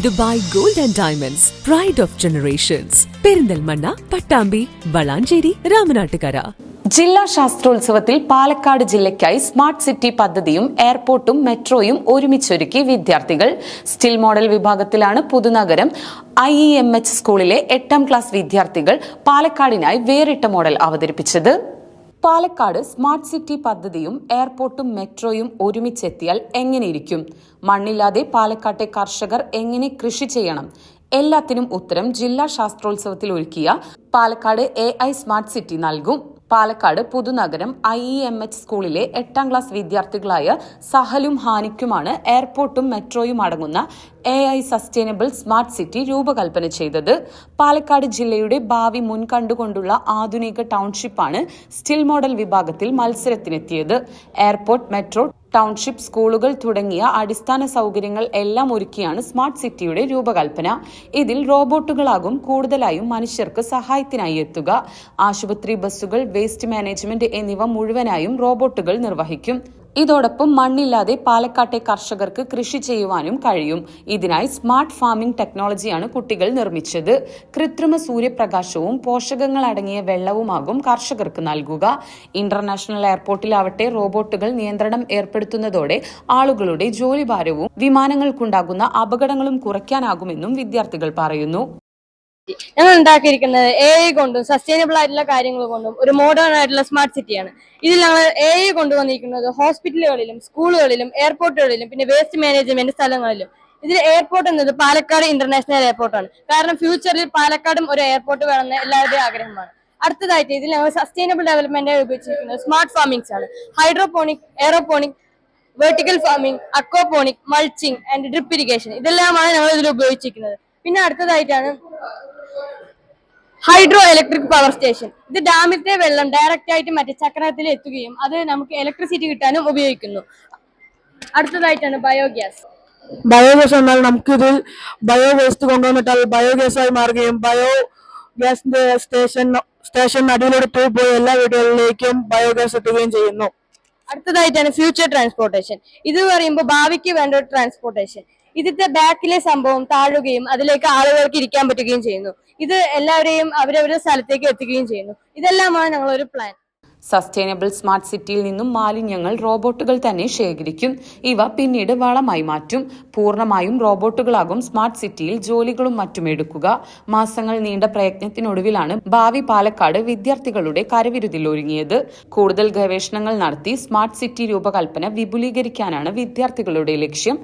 Dubai gold and diamonds pride of generations Perinthalmanna Pattambi Valanchery Ramanattukara. ജില്ലാ ശാസ്ത്രോത്സവത്തിൽ പാലക്കാട് ജില്ലയ്ക്കായി smart city പദ്ധതിയും എയർപോർട്ടും മെട്രോയും ഒരുമിച്ചൊരുക്കി വിദ്യാർത്ഥികൾ. സ്റ്റിൽ മോഡൽ വിഭാഗത്തിലാണ് Puthunagaram I E M H സ്കൂളിലെ എട്ടാം ക്ലാസ് വിദ്യാർത്ഥികൾ പാലക്കാടിനായി വേറിട്ട മോഡൽ അവതരിപ്പിച്ചത്. പാലക്കാട് സ്മാർട്ട് സിറ്റി പദ്ധതിയും എയർപോർട്ടും മെട്രോയും ഒരുമിച്ചെത്തിയാൽ എങ്ങനെയിരിക്കും? മണ്ണില്ലാതെ പാലക്കാട്ടെ കർഷകർ എങ്ങനെ കൃഷി ചെയ്യണം? എല്ലാത്തിനും ഉത്തരം ജില്ലാ ശാസ്ത്രോത്സവത്തിൽ ഒരുക്കിയ Palakkad A I smart city നൽകും. Palakkad Puthunagaram I E M H സ്കൂളിലെ എട്ടാം ക്ലാസ് വിദ്യാർത്ഥികളായ സഹലും ഹാനിക്കുമാണ് എയർപോർട്ടും മെട്രോയും അടങ്ങുന്ന A I sustainable smart city രൂപകൽപ്പന ചെയ്തത്. പാലക്കാട് ജില്ലയുടെ ഭാവി മുൻകണ്ടുകൊണ്ടുള്ള ആധുനിക ടൗൺഷിപ്പാണ് സ്റ്റിൽ മോഡൽ വിഭാഗത്തിൽ മത്സരത്തിനെത്തിയത്. എയർപോർട്ട് മെട്രോ ടൗൺഷിപ്പ് സ്കൂളുകൾ തുടങ്ങിയ അടിസ്ഥാന സൗകര്യങ്ങൾ എല്ലാം ഒരുക്കിയാണ് സ്മാർട്ട് സിറ്റിയുടെ രൂപകൽപ്പന. ഇതിൽ റോബോട്ടുകളാകും കൂടുതലായും മനുഷ്യർക്ക് സഹായത്തിനായി എത്തുക. ആശുപത്രി ബസ്സുകൾ വേസ്റ്റ് മാനേജ്മെന്റ് എന്നിവ മുഴുവനായും റോബോട്ടുകൾ നിർവഹിക്കും. ഇതോടൊപ്പം മണ്ണില്ലാതെ പാലക്കാട്ടെ കർഷകർക്ക് കൃഷി ചെയ്യുവാനും കഴിയും. ഇതിനായി സ്മാർട്ട് ഫാമിംഗ് ടെക്നോളജിയാണ് കുട്ടികൾ നിർമ്മിച്ചത്. കൃത്രിമ സൂര്യപ്രകാശവും പോഷകങ്ങൾ അടങ്ങിയ വെള്ളവുമാകും കർഷകർക്ക് നൽകുക. ഇന്റർനാഷണൽ എയർപോർട്ടിലാവട്ടെ റോബോട്ടുകൾ നിയന്ത്രണം ഏർപ്പെടുത്തുന്നതോടെ ആളുകളുടെ ജോലിഭാരവും വിമാനങ്ങൾക്കുണ്ടാകുന്ന അപകടങ്ങളും കുറയ്ക്കാനാകുമെന്നും വിദ്യാർത്ഥികൾ പറയുന്നു. ഞങ്ങൾ ഉണ്ടാക്കിയിരിക്കുന്നത് എ ഐ കൊണ്ടും സസ്റ്റൈനബിൾ ആയിട്ടുള്ള കാര്യങ്ങൾ കൊണ്ടും ഒരു മോഡേൺ ആയിട്ടുള്ള സ്മാർട്ട് സിറ്റിയാണ് ഇതിൽ ഞങ്ങൾ എ ഐ കൊണ്ടുവന്നിരിക്കുന്നത് ഹോസ്പിറ്റലുകളിലും സ്കൂളുകളിലും എയർപോർട്ടുകളിലും പിന്നെ വേസ്റ്റ് മാനേജ്മെന്റ് സ്ഥലങ്ങളിലും. ഇതിൽ എയർപോർട്ട് എന്നത് പാലക്കാട് ഇന്റർനാഷണൽ എയർപോർട്ടാണ് കാരണം ഫ്യൂച്ചറിൽ പാലക്കാടും ഒരു എയർപോർട്ട് വേണമെന്ന് എല്ലാവരുടെയും ആഗ്രഹമാണ്. അടുത്തതായിട്ട് ഇതിൽ ഞങ്ങൾ സസ്റ്റൈനബിൾ ഡെവലപ്മെന്റ് ഉപയോഗിച്ചിരിക്കുന്നത് സ്മാർട്ട് ഫാമിംഗ്സ് ആണ്. Hydroponic aeroponic vertical farming aquaponic mulching and drip irrigation ഇതെല്ലാമാണ് ഞങ്ങൾ ഇതിൽ ഉപയോഗിച്ചിരിക്കുന്നത്. പിന്നെ അടുത്തതായിട്ടാണ് ഹൈഡ്രോ ഇലക്ട്രിക് പവർ സ്റ്റേഷൻ. ഇത് ഡാമിലത്തെ വെള്ളം ഡയറക്റ്റ് ആയിട്ട് മറ്റേ ചക്രത്തിൽ എത്തുകയും അത് നമുക്ക് ഇലക്ട്രിസിറ്റി കിട്ടാനും ഉപയോഗിക്കുന്നു. അടുത്തതായിട്ടാണ് ബയോഗ്യാസ് ബയോഗ്യാസ് എന്നാൽ നമുക്കിത് ബയോ വേസ്റ്റ് കൊണ്ടുവന്നിട്ടാൽ ബയോഗ്യാസ് ആയി മാറുകയും ബയോ ഗ്യാസിന്റെ സ്റ്റേഷൻ സ്റ്റേഷൻ അടിയിലൂടെ പോയി എല്ലാ വീടുകളിലേക്കും ബയോഗ്യാസ് എത്തുകയും ചെയ്യുന്നു. അടുത്തതായിട്ടാണ് ഫ്യൂച്ചർ ട്രാൻസ്പോർട്ടേഷൻ ഇത് പറയുമ്പോൾ ഭാവിക്ക് വേണ്ട ഒരു ട്രാൻസ്പോർട്ടേഷൻ ഇതിന്റെ ബാക്കിലെ സംഭവം താഴുകയും അതിലേക്ക് ആളുകൾക്ക് ഇരിക്കാൻ പറ്റുകയും ചെയ്യുന്നു. ഇത് എല്ലാവരെയും അവരവരുടെ സ്ഥലത്തേക്ക് എത്തിക്കുകയും ചെയ്യുന്നു. ഇതെല്ലാമാണ് ഞങ്ങളൊരു പ്ലാൻ സസ്റ്റൈനബിൾ സ്മാർട്ട് സിറ്റിയിൽ നിന്നും മാലിന്യങ്ങൾ റോബോട്ടുകൾ തന്നെ ശേഖരിക്കും. ഇവ പിന്നീട് വളമായി മാറ്റും. പൂർണമായും റോബോട്ടുകളാകും സ്മാർട്ട് സിറ്റിയിൽ ജോലികളും മറ്റും എടുക്കുക. മാസങ്ങൾ നീണ്ട പ്രയത്നത്തിനൊടുവിലാണ് ഭാവി പാലക്കാട് വിദ്യാർത്ഥികളുടെ കരവിരുതിൽ ഒരുങ്ങിയത്. കൂടുതൽ ഗവേഷണങ്ങൾ നടത്തി സ്മാർട്ട് സിറ്റി രൂപകൽപ്പന വിപുലീകരിക്കാനാണ് വിദ്യാർത്ഥികളുടെ ലക്ഷ്യം.